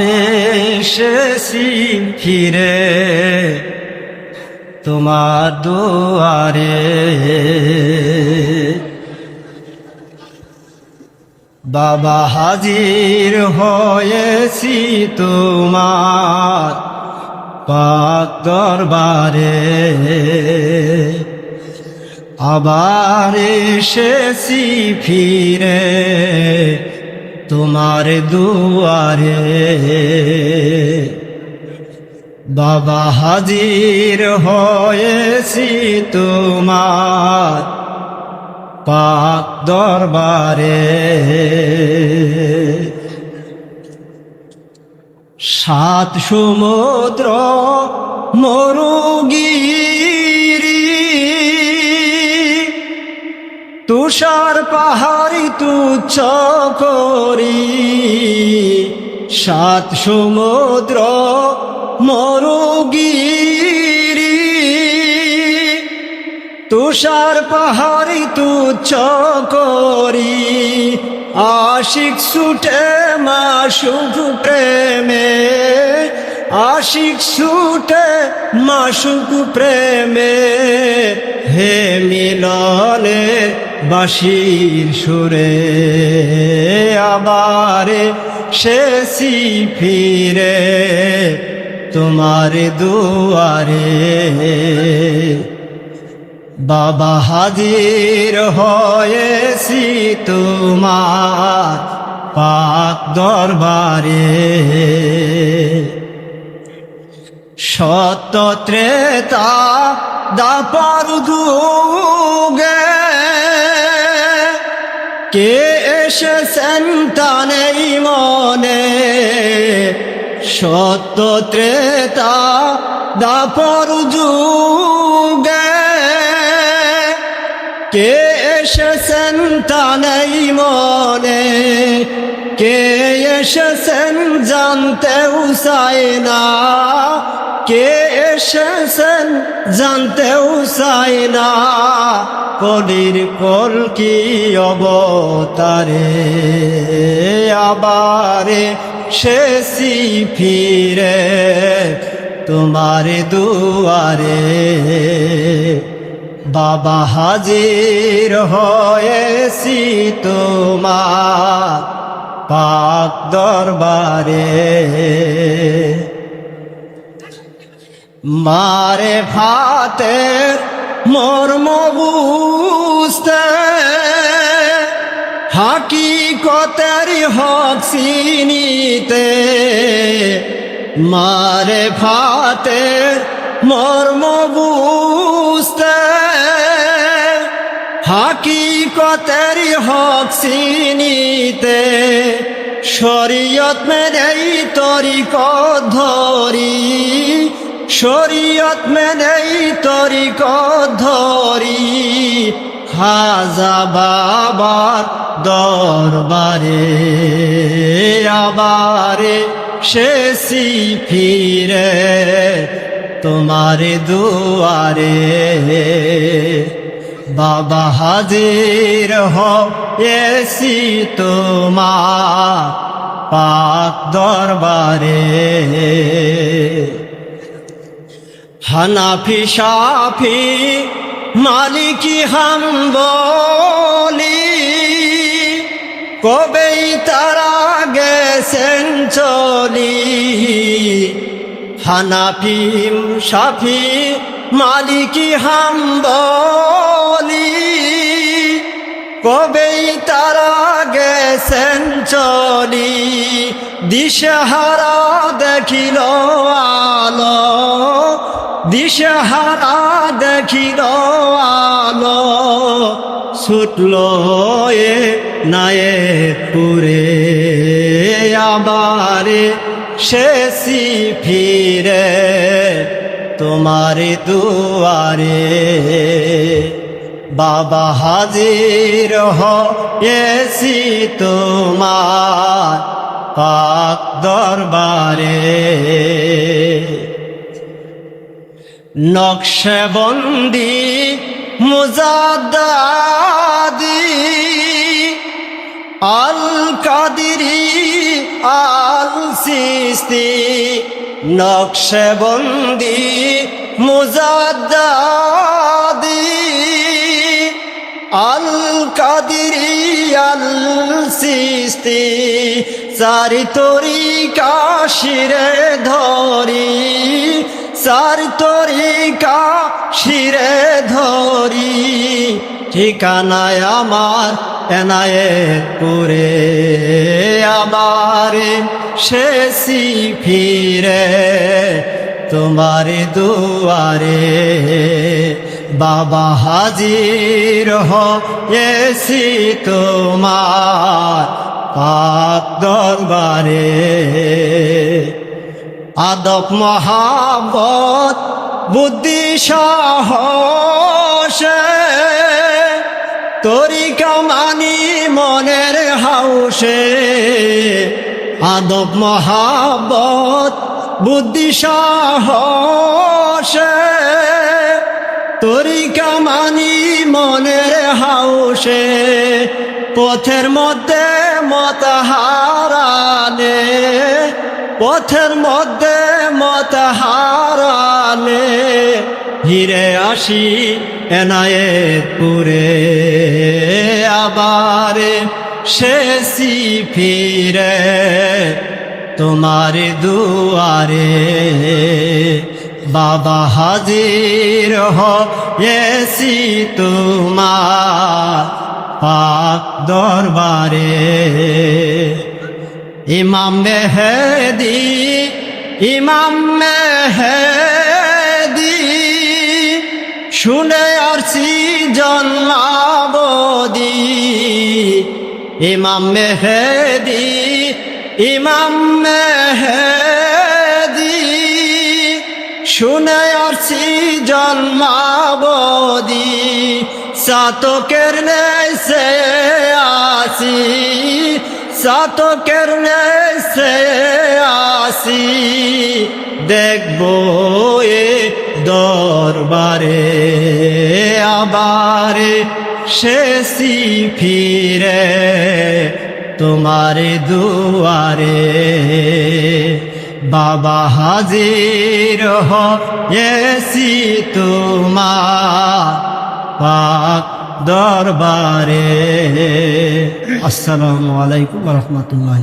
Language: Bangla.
এসেছি ফিরে তোমার দুয়ারে। বাবা হাজির হয়েছি তোমার পাক দরবারে। আবার এসেছি ফিরে তোমার দুয়ারে বাবা হাজির হয়েছি তোমার পাক দরবারে। সাত সমুদ্র মরুগিরি তুষার পাহাড়ি তুচ্ছ সাত সমুদ্র মরুগিরি। তুষার পাহাড়ি তুচ্ছ করি। আশিক ছুটে মাসুক প্রেমে। আশিক ছুটে মাসুক প্রেমে। হে মিলনে বাসির সুরে, আবারে শেষি ফিরে তোমার দুয়ারে। বাবা হাজির হয়েছি তোমার পাক দরবারে। সত্য ত্রেতা দাপার দুগে কে এসেছেন তানেই মনে সত্য ত্রেতা দাপর যুগে। কে এসেছেন তানেই মনে কে এসেছেন জানতেও চায় না। কে এসেছেন জানতেও চায় না। কলির কল কি অবতারে আবারে শেষি ফিরে তোমার দুয়ারে। বাবা হাজির হয়েছি তোমার পাক দরবারে। মারে ফাতের মর্ম বুঝতে হাকিকতের হক চিনিতে। মারে ফাতের মর্ম বুঝতে হাকিকতের হক চিনিতে, শরীয়ত মেনেই তরিক ধরি, শরীয়ত মেনেই তরিক ধরি। খাজা বাবার দরবারে, আবারে শেষি ফিরে তোমার দুয়ারে। বাবা হাজির হয়েছি তোমার পাক দরবারে। হানাফি, সাফি, মালিকি হাম বলি কবেই তারা গেছেন চলি? হানাফি, সাফি, মালিকি হাম বলি কবেই তারা গেছেন চলি, দিশহারা দেখিল আলো, দিশহারা দেখিল আলো, ছুটল এ নায়ে পুরে, আবারে শেষি ফিরে তোমার দুয়ারে। বাবা হাজির হয়েছি তোমার পাক দরবারে। নকশবন্দি মুজাদ্দাদি আল কাদিরি আল সিস্তি নকশবন্দি মুজাদ্দাদি সিস্তি চারি তরি কাশিরে ধরি, চারি তরি কাশিরে ধরি। ঠিকানায় আমার এনায়েত পুরে, আমার শেষি ফিরে, তোমার দুয়ারে বাবা হাজির হয়েছি তোমার পাক দরবারে। আদব মহাবত বুদ্ধি সাহসে। তরিকা মানি মনের হাউসে। আদব মহাবত বুদ্ধি সাহসে। তরিকা মানি মনের হাউসে। পথের মধ্যে মত পথের মধ্যে মত হারানে হিরে আসি এনায়েত পুরে আবার শেষি ফিরে তোমার দুয়ারে। বাবা হাজির হয়েছি তোমার দরবারে। ইমাম মেহেদি ইমাম মেহেদি, শুনে আসছি জন্মাবদি ইমাম মেহেদি ইমাম মেহেদি, শুনে আসছি জন্মাবদি সাতকের নেই সে আসি সাতকের নেই সে আসি। দেখব এ দরবারে আবার শেষি ফিরে তোমার দুয়ারে। বাবা হাজির হয়েছি তোমার পাক দরবারে। আসসালামু আলাইকুম রহমতুল্লাহ।